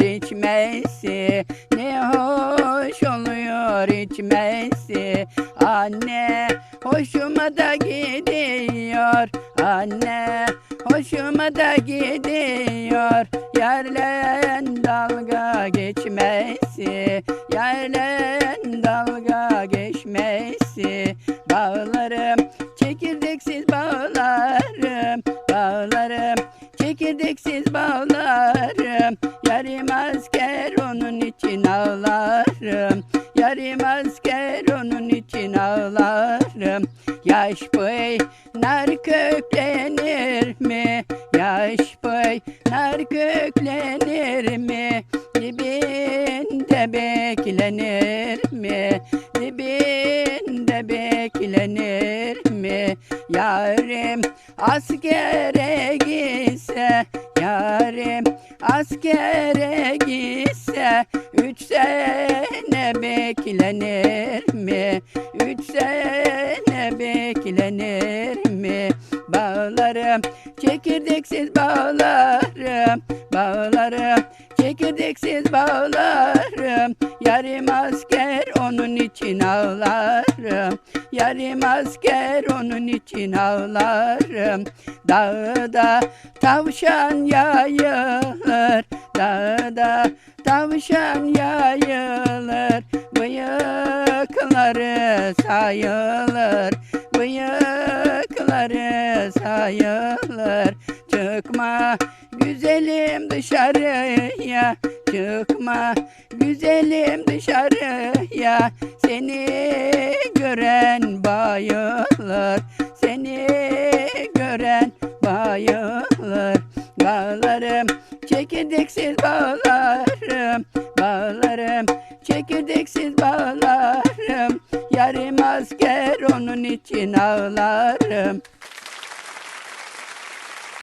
oluyor içmesi? Ne hoş oluyor içmesi? Anne hoşuma da gidiyor. Anne hoşuma da gidiyor. Yerlen dalga geçmesi Yerlen dalga geçmesi. Dağlarım asker onun için ağlarım Yarım asker onun için ağlarım Yaş boy nar köklenir mi? Yaş boy nar köklenir mi? Dibinde beklenir mi? Dibinde beklenir mi? Yarim askere gitse Yarim askere gitse Üç sene beklenir mi? Üç sene beklenir mi? Bağlarım çekirdeksiz bağlarım. Bağlarım çekirdeksiz bağlarım. Yarım asker onun için ağlarım. Yarım asker onun için ağlarım. Dağda tavşan yayılır Dağda tavşan yayılır Bıyıkları sayılır Bıyıkları sayılır. Çıkma güzelim dışarıya Çıkma güzelim dışarıya. Seni gören bayılır Seni gören Bağlarım çekirdeksiz bağlarım Bağlarım. Çekirdeksiz bağlarım Yarım asker onun için ağlarım